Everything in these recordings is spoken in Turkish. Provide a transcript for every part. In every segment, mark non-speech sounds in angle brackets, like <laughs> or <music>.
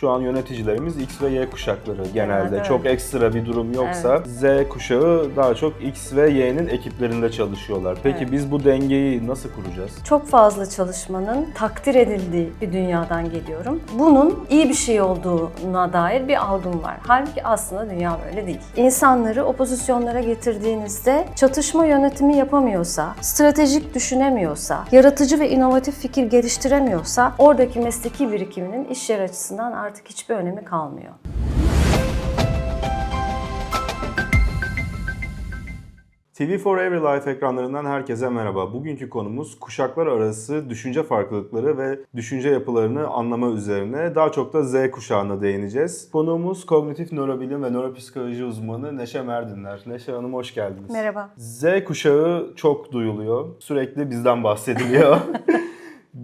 Şu an yöneticilerimiz X ve Y kuşakları genelde. Genelde çok ekstra bir durum yoksa Z kuşağı daha çok X ve Y'nin ekiplerinde çalışıyorlar. Peki Evet. biz bu dengeyi nasıl kuracağız? Çok fazla çalışmanın takdir edildiği bir dünyadan geliyorum. Bunun iyi bir şey olduğuna dair bir algım var. Halbuki aslında dünya böyle değil. İnsanları o pozisyonlara getirdiğinizde çatışma yönetimi yapamıyorsa, stratejik düşünemiyorsa, yaratıcı ve inovatif fikir geliştiremiyorsa oradaki mesleki birikiminin iş yer açısından artık hiçbir önemi kalmıyor. TV for Every Life ekranlarından herkese merhaba. Bugünkü konumuz kuşaklar arası düşünce farklılıkları ve düşünce yapılarını anlama üzerine. Daha çok da Z kuşağına değineceğiz. Konuğumuz kognitif nörobilim ve nöropsikoloji uzmanı Neşe Merdinler. Neşe Hanım hoş geldiniz. Merhaba. Z kuşağı çok duyuluyor. Sürekli bizden bahsediliyor. <laughs>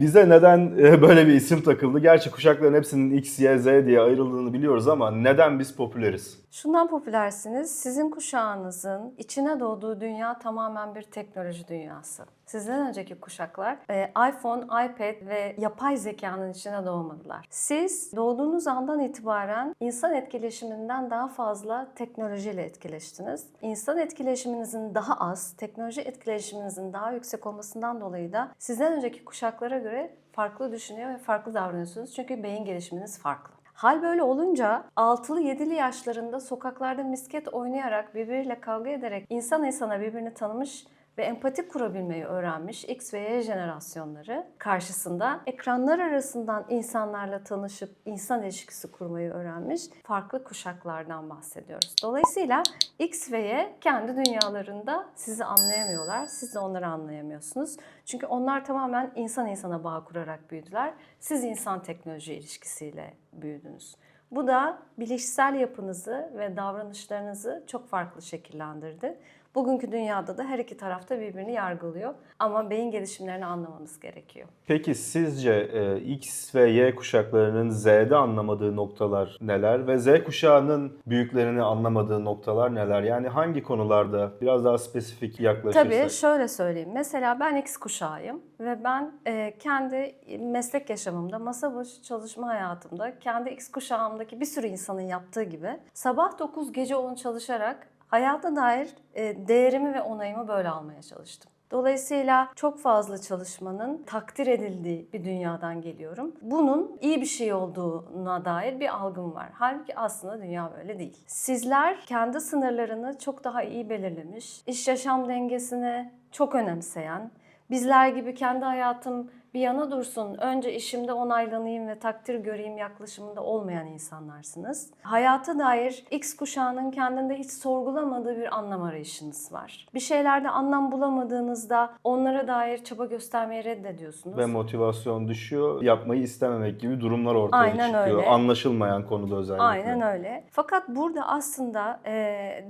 Bize neden e, <laughs> böyle bir isim takıldı? Gerçi kuşakların hepsinin X, Y, Z diye ayrıldığını biliyoruz ama neden biz popüleriz? Şundan popülersiniz, sizin kuşağınızın içine doğduğu dünya tamamen bir teknoloji dünyası. Sizden önceki kuşaklar e, iPhone, iPad ve yapay zekanın içine doğmadılar. Siz doğduğunuz andan itibaren insan etkileşiminden daha fazla teknolojiyle etkileştiniz. İnsan etkileşiminizin daha az, teknoloji etkileşiminizin daha yüksek olmasından dolayı da sizden önceki kuşaklara göre farklı düşünüyor ve farklı davranıyorsunuz. Çünkü beyin gelişiminiz farklı. Hal böyle olunca 6'lı 7'li yaşlarında sokaklarda misket oynayarak birbiriyle kavga ederek insan insana birbirini tanımış ve empati kurabilmeyi öğrenmiş X ve Y jenerasyonları karşısında ekranlar arasından insanlarla tanışıp insan ilişkisi kurmayı öğrenmiş farklı kuşaklardan bahsediyoruz. Dolayısıyla X ve Y kendi dünyalarında sizi anlayamıyorlar, siz de onları anlayamıyorsunuz. Çünkü onlar tamamen insan insana bağ kurarak büyüdüler. Siz insan teknoloji ilişkisiyle büyüdünüz. Bu da bilişsel yapınızı ve davranışlarınızı çok farklı şekillendirdi. Bugünkü dünyada da her iki tarafta birbirini yargılıyor ama beyin gelişimlerini anlamamız gerekiyor. Peki sizce e, X ve Y kuşaklarının Z'de anlamadığı noktalar neler ve Z kuşağının büyüklerini anlamadığı noktalar neler? Yani hangi konularda biraz daha spesifik yaklaşırsak? Tabii şöyle söyleyeyim. Mesela ben X kuşağıyım ve ben e, kendi meslek yaşamımda, masa başı çalışma hayatımda, kendi X kuşağımdaki bir sürü insanın yaptığı gibi sabah 9 gece 10 çalışarak hayata dair e, değerimi ve onayımı böyle almaya çalıştım. Dolayısıyla çok fazla çalışmanın takdir edildiği bir dünyadan geliyorum. Bunun iyi bir şey olduğuna dair bir algım var. Halbuki aslında dünya böyle değil. Sizler kendi sınırlarını çok daha iyi belirlemiş, iş yaşam dengesini çok önemseyen, bizler gibi kendi hayatım bir yana dursun, önce işimde onaylanayım ve takdir göreyim yaklaşımında olmayan insanlarsınız. Hayata dair X kuşağının kendinde hiç sorgulamadığı bir anlam arayışınız var. Bir şeylerde anlam bulamadığınızda onlara dair çaba göstermeyi reddediyorsunuz. ve motivasyon düşüyor, yapmayı istememek gibi durumlar ortaya Aynen çıkıyor. öyle. Anlaşılmayan konuda özellikle. Aynen öyle. Fakat burada aslında e,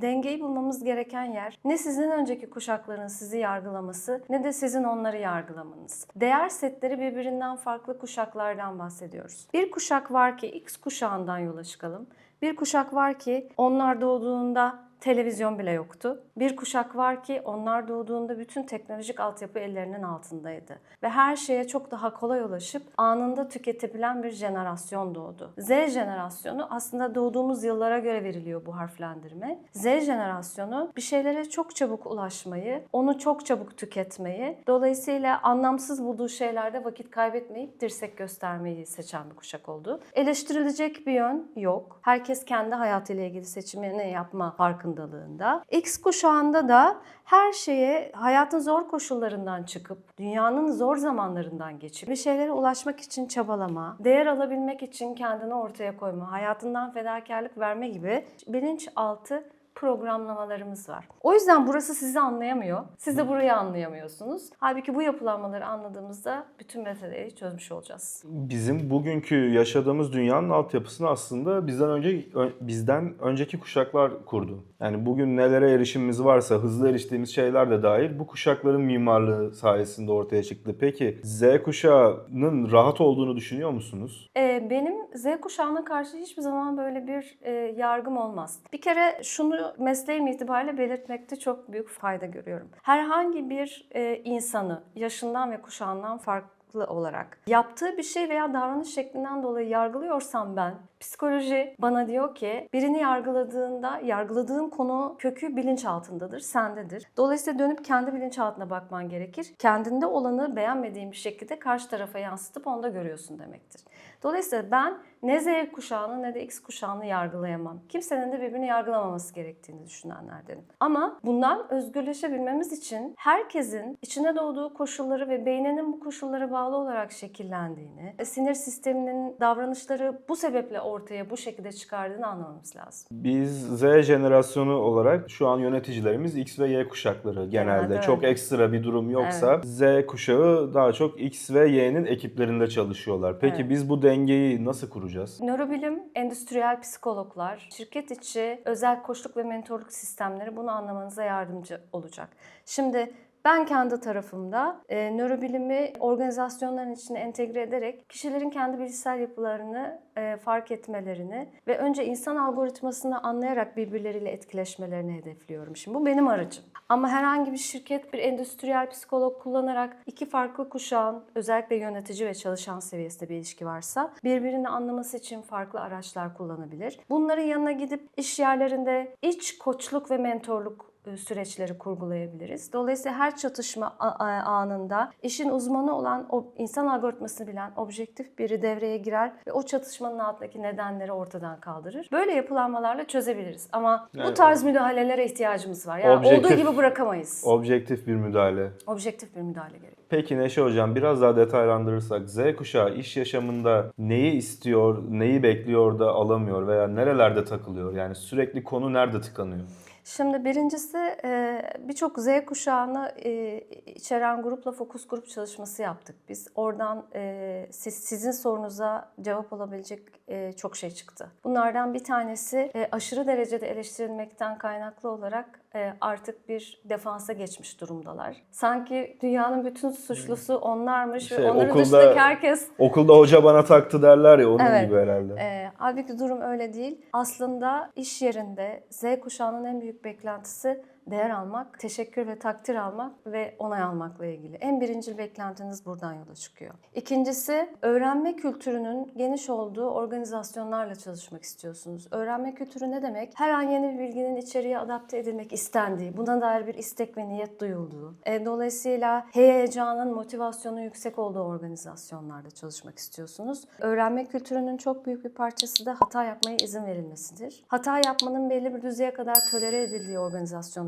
dengeyi bulmamız gereken yer ne sizin önceki kuşakların sizi yargılaması ne de sizin onları yargılamanız. Değer setleri birbirinden farklı kuşaklardan bahsediyoruz. Bir kuşak var ki X kuşağından yola çıkalım. Bir kuşak var ki onlar doğduğunda televizyon bile yoktu. Bir kuşak var ki onlar doğduğunda bütün teknolojik altyapı ellerinin altındaydı. Ve her şeye çok daha kolay ulaşıp anında tüketebilen bir jenerasyon doğdu. Z jenerasyonu aslında doğduğumuz yıllara göre veriliyor bu harflendirme. Z jenerasyonu bir şeylere çok çabuk ulaşmayı, onu çok çabuk tüketmeyi, dolayısıyla anlamsız bulduğu şeylerde vakit kaybetmeyip dirsek göstermeyi seçen bir kuşak oldu. Eleştirilecek bir yön yok. Herkes kendi hayatıyla ilgili seçimini yapma farkındalığında. X kuşağında da her şeye hayatın zor koşullarından çıkıp, dünyanın zor zamanlarından geçip bir şeylere ulaşmak için çabalama, değer alabilmek için kendini ortaya koyma, hayatından fedakarlık verme gibi bilinçaltı programlamalarımız var. O yüzden burası sizi anlayamıyor. Siz de burayı anlayamıyorsunuz. Halbuki bu yapılanmaları anladığımızda bütün meseleyi çözmüş olacağız. Bizim bugünkü yaşadığımız dünyanın altyapısını aslında bizden önce bizden önceki kuşaklar kurdu. Yani bugün nelere erişimimiz varsa hızlı eriştiğimiz şeyler de dahil bu kuşakların mimarlığı sayesinde ortaya çıktı. Peki Z kuşağının rahat olduğunu düşünüyor musunuz? Ee, benim Z kuşağına karşı hiçbir zaman böyle bir e, yargım olmaz. Bir kere şunu mesleğim itibariyle belirtmekte çok büyük fayda görüyorum. Herhangi bir e, insanı yaşından ve kuşağından farklı farklı olarak yaptığı bir şey veya davranış şeklinden dolayı yargılıyorsam ben psikoloji bana diyor ki birini yargıladığında yargıladığın konu kökü bilinçaltındadır, sendedir. Dolayısıyla dönüp kendi bilinçaltına bakman gerekir. Kendinde olanı beğenmediğin bir şekilde karşı tarafa yansıtıp onda görüyorsun demektir. Dolayısıyla ben ne Z kuşağını ne de X kuşağını yargılayamam. Kimsenin de birbirini yargılamaması gerektiğini düşünenlerdenim. Ama bundan özgürleşebilmemiz için herkesin içine doğduğu koşulları ve beyninin bu koşullara bağlı olarak şekillendiğini, sinir sisteminin davranışları bu sebeple ortaya bu şekilde çıkardığını anlamamız lazım. Biz Z jenerasyonu olarak şu an yöneticilerimiz X ve Y kuşakları genelde. Genelde çok ekstra bir durum yoksa Z kuşağı daha çok X ve Y'nin ekiplerinde çalışıyorlar. Peki Evet. biz bu dengeyi nasıl kuracağız? Nörobilim, endüstriyel psikologlar, şirket içi özel koçluk ve mentorluk sistemleri bunu anlamanıza yardımcı olacak. Şimdi ben kendi tarafımda e, nörobilimi organizasyonların içine entegre ederek kişilerin kendi bilişsel yapılarını e, fark etmelerini ve önce insan algoritmasını anlayarak birbirleriyle etkileşmelerini hedefliyorum. Şimdi bu benim aracım. Ama herhangi bir şirket bir endüstriyel psikolog kullanarak iki farklı kuşağın özellikle yönetici ve çalışan seviyesinde bir ilişki varsa birbirini anlaması için farklı araçlar kullanabilir. Bunların yanına gidip iş yerlerinde iç koçluk ve mentorluk süreçleri kurgulayabiliriz. Dolayısıyla her çatışma anında işin uzmanı olan o insan algoritmasını bilen objektif biri devreye girer ve o çatışmanın altındaki nedenleri ortadan kaldırır. Böyle yapılanmalarla çözebiliriz. Ama bu Evet. tarz müdahalelere ihtiyacımız var. Yani Objektif- olduğu gibi bırakamayız. Objektif bir müdahale. Objektif bir müdahale gerekiyor. Peki Neşe Hocam biraz daha detaylandırırsak Z kuşağı iş yaşamında neyi istiyor, neyi bekliyor da alamıyor veya nerelerde takılıyor? Yani sürekli konu nerede tıkanıyor? Şimdi birincisi e, birçok Z kuşağını e, içeren grupla fokus grup çalışması yaptık biz. Oradan e, siz, sizin sorunuza cevap olabilecek çok şey çıktı. Bunlardan bir tanesi aşırı derecede eleştirilmekten kaynaklı olarak artık bir defansa geçmiş durumdalar. Sanki dünyanın bütün suçlusu onlarmış Şey, ve onların okulda- dışındaki herkes Okulda hoca bana taktı derler ya onun Evet. gibi herhalde. e, halbuki durum öyle değil. Aslında iş yerinde Z kuşağının en büyük beklentisi değer almak, teşekkür ve takdir almak ve onay almakla ilgili. En birinci beklentiniz buradan yola çıkıyor. İkincisi, öğrenme kültürünün geniş olduğu organizasyonlarla çalışmak istiyorsunuz. Öğrenme kültürü ne demek? Her an yeni bir bilginin içeriye adapte edilmek istendiği, buna dair bir istek ve niyet duyulduğu. E, dolayısıyla heyecanın, motivasyonun yüksek olduğu organizasyonlarda çalışmak istiyorsunuz. Öğrenme kültürünün çok büyük bir parçası da hata yapmaya izin verilmesidir. Hata yapmanın belli bir düzeye kadar tolere edildiği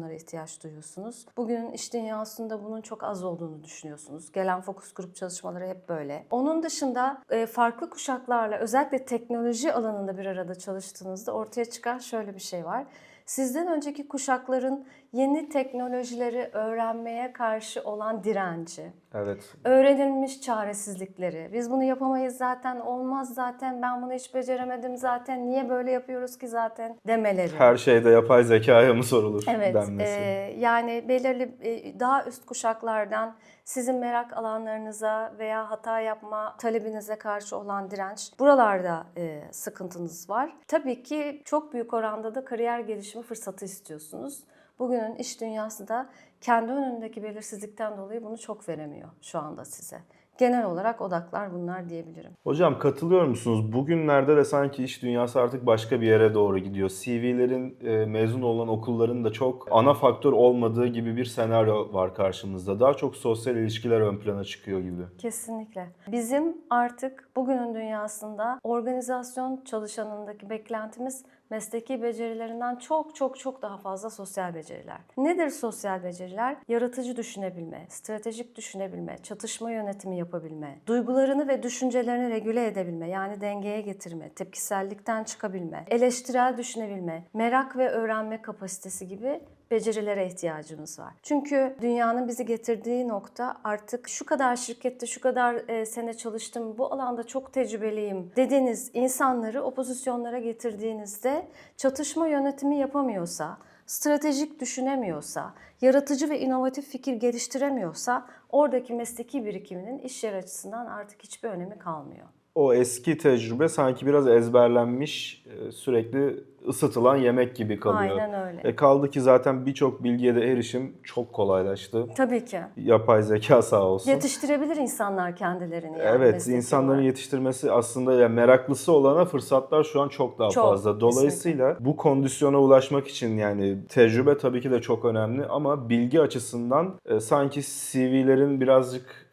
organizasyonlara ihtiyaç duyuyorsunuz. Bugün iş dünyasında bunun çok az olduğunu düşünüyorsunuz. Gelen fokus grup çalışmaları hep böyle. Onun dışında e, farklı kuşaklarla özellikle teknoloji alanında bir arada çalıştığınızda ortaya çıkan şöyle bir şey var. Sizden önceki kuşakların yeni teknolojileri öğrenmeye karşı olan direnci, Evet. öğrenilmiş çaresizlikleri. Biz bunu yapamayız zaten, olmaz zaten, ben bunu hiç beceremedim zaten, niye böyle yapıyoruz ki zaten demeleri. Her şeyde yapay zekaya mı sorulur Evet, denmesi. e, yani belirli daha üst kuşaklardan sizin merak alanlarınıza veya hata yapma talebinize karşı olan direnç, buralarda e, sıkıntınız var. Tabii ki çok büyük oranda da kariyer gelişimi fırsatı istiyorsunuz. Bugünün iş dünyası da kendi önündeki belirsizlikten dolayı bunu çok veremiyor şu anda size. Genel olarak odaklar bunlar diyebilirim. Hocam katılıyor musunuz? Bugünlerde de sanki iş dünyası artık başka bir yere doğru gidiyor. CV'lerin e, mezun olan okulların da çok ana faktör olmadığı gibi bir senaryo var karşımızda. Daha çok sosyal ilişkiler ön plana çıkıyor gibi. Kesinlikle. Bizim artık bugünün dünyasında organizasyon çalışanındaki beklentimiz mesleki becerilerinden çok çok çok daha fazla sosyal beceriler. Nedir sosyal beceriler? Yaratıcı düşünebilme, stratejik düşünebilme, çatışma yönetimi yapabilme, duygularını ve düşüncelerini regüle edebilme yani dengeye getirme, tepkisellikten çıkabilme, eleştirel düşünebilme, merak ve öğrenme kapasitesi gibi becerilere ihtiyacımız var. Çünkü dünyanın bizi getirdiği nokta artık şu kadar şirkette şu kadar e, sene çalıştım, bu alanda çok tecrübeliyim dediğiniz insanları o pozisyonlara getirdiğinizde çatışma yönetimi yapamıyorsa, stratejik düşünemiyorsa, yaratıcı ve inovatif fikir geliştiremiyorsa oradaki mesleki birikiminin iş yer açısından artık hiçbir önemi kalmıyor. O eski tecrübe sanki biraz ezberlenmiş, e, sürekli ısıtılan yemek gibi kalıyor. Aynen öyle. E kaldı ki zaten birçok bilgiye de erişim çok kolaylaştı. Tabii ki. Yapay zeka sağ olsun. Yetiştirebilir insanlar kendilerini. yani Evet, insanların yetiştirmesi aslında ya meraklısı olana fırsatlar şu an çok daha Çok, fazla. Dolayısıyla bu kondisyona ulaşmak için yani tecrübe tabii ki de çok önemli ama bilgi açısından e, sanki CV'lerin birazcık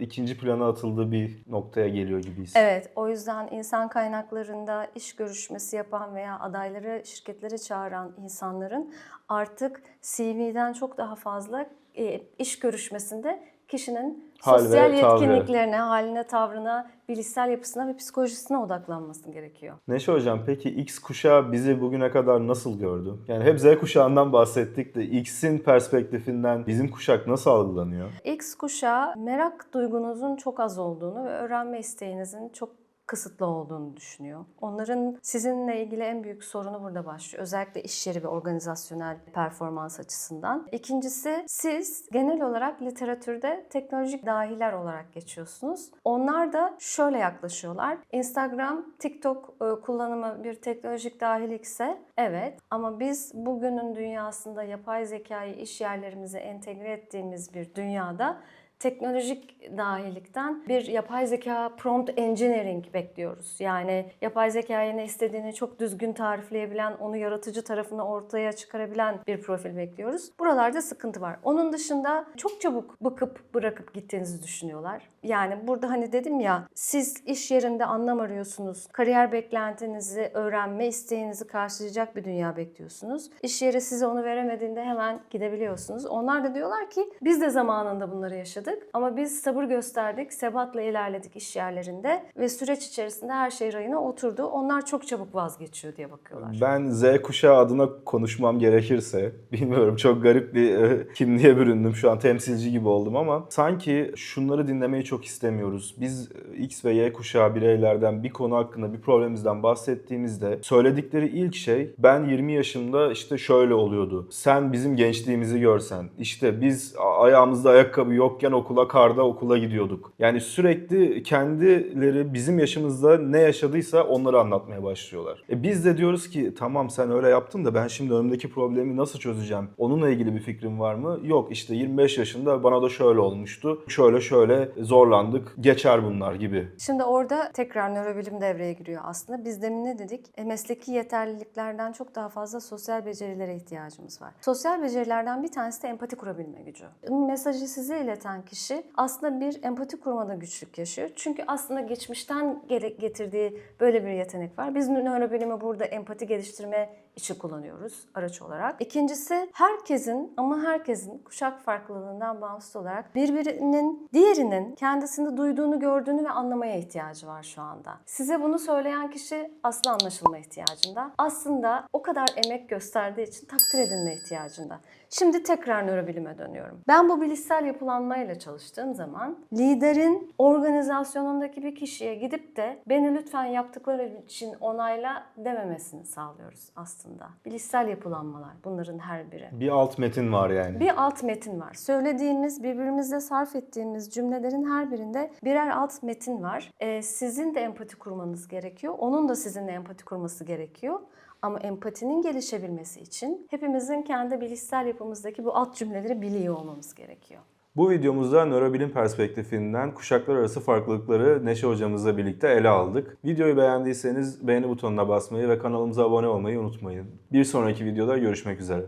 ikinci plana atıldığı bir noktaya geliyor gibiyiz. Evet, o yüzden insan kaynaklarında iş görüşmesi yapan veya adayları şirketlere çağıran insanların artık CV'den çok daha fazla e, iş görüşmesinde kişinin Hal ve sosyal tavrı. yetkinliklerine, haline, tavrına, bilişsel yapısına ve psikolojisine odaklanması gerekiyor. Neşe Hocam peki X kuşağı bizi bugüne kadar nasıl gördü? Yani hep Z kuşağından bahsettik de X'in perspektifinden bizim kuşak nasıl algılanıyor? X kuşağı merak duygunuzun çok az olduğunu ve öğrenme isteğinizin çok kısıtlı olduğunu düşünüyor. Onların sizinle ilgili en büyük sorunu burada başlıyor. Özellikle iş yeri ve organizasyonel performans açısından. İkincisi siz genel olarak literatürde teknolojik dahiler olarak geçiyorsunuz. Onlar da şöyle yaklaşıyorlar. Instagram, TikTok e, kullanımı bir teknolojik dahilikse evet ama biz bugünün dünyasında yapay zekayı iş yerlerimize entegre ettiğimiz bir dünyada teknolojik dahilikten bir yapay zeka prompt engineering bekliyoruz. Yani yapay zekaya ne istediğini çok düzgün tarifleyebilen, onu yaratıcı tarafını ortaya çıkarabilen bir profil bekliyoruz. Buralarda sıkıntı var. Onun dışında çok çabuk bıkıp bırakıp gittiğinizi düşünüyorlar. Yani burada hani dedim ya siz iş yerinde anlam arıyorsunuz. Kariyer beklentinizi, öğrenme isteğinizi karşılayacak bir dünya bekliyorsunuz. İş yeri size onu veremediğinde hemen gidebiliyorsunuz. Onlar da diyorlar ki biz de zamanında bunları yaşadık ama biz sabır gösterdik, sebatla ilerledik iş yerlerinde ve süreç içerisinde her şey rayına oturdu. Onlar çok çabuk vazgeçiyor diye bakıyorlar. Ben Z kuşağı adına konuşmam gerekirse, <laughs> bilmiyorum çok garip bir e, kimliğe büründüm şu an temsilci gibi oldum ama sanki şunları dinlemeyi çok istemiyoruz. Biz e, X ve Y kuşağı bireylerden bir konu hakkında bir problemimizden bahsettiğimizde söyledikleri ilk şey ben 20 yaşımda işte şöyle oluyordu. Sen bizim gençliğimizi görsen. işte biz ayağımızda ayakkabı yokken okula karda okula gidiyorduk. Yani sürekli kendileri bizim yaşımızda ne yaşadıysa onları anlatmaya başlıyorlar. E biz de diyoruz ki tamam sen öyle yaptın da ben şimdi önümdeki problemi nasıl çözeceğim? Onunla ilgili bir fikrin var mı? Yok işte 25 yaşında bana da şöyle olmuştu. Şöyle şöyle zorlandık. Geçer bunlar gibi. Şimdi orada tekrar nörobilim devreye giriyor aslında. Biz demin ne dedik? E, mesleki yeterliliklerden çok daha fazla sosyal becerilere ihtiyacımız var. Sosyal becerilerden bir tanesi de empati kurabilme gücü. Mesajı size ileten kişi aslında bir empati kurmada güçlük yaşıyor. Çünkü aslında geçmişten getirdiği böyle bir yetenek var. Biz nörobilimi burada empati geliştirme için kullanıyoruz araç olarak. İkincisi herkesin ama herkesin kuşak farklılığından bağımsız olarak birbirinin diğerinin kendisinde duyduğunu, gördüğünü ve anlamaya ihtiyacı var şu anda. Size bunu söyleyen kişi aslında anlaşılma ihtiyacında. Aslında o kadar emek gösterdiği için takdir edilme ihtiyacında. Şimdi tekrar nörobilime dönüyorum. Ben bu bilişsel yapılanmayla çalıştığım zaman liderin organizasyonundaki bir kişiye gidip de beni lütfen yaptıkları için onayla dememesini sağlıyoruz aslında. Bilişsel yapılanmalar bunların her biri. Bir alt metin var yani. Bir alt metin var. Söylediğimiz, birbirimizle sarf ettiğimiz cümlelerin her birinde birer alt metin var. Ee, sizin de empati kurmanız gerekiyor. Onun da sizinle empati kurması gerekiyor. Ama empatinin gelişebilmesi için hepimizin kendi bilişsel yapımızdaki bu alt cümleleri biliyor olmamız gerekiyor. Bu videomuzda nörobilim perspektifinden kuşaklar arası farklılıkları Neşe hocamızla birlikte ele aldık. Videoyu beğendiyseniz beğeni butonuna basmayı ve kanalımıza abone olmayı unutmayın. Bir sonraki videoda görüşmek üzere.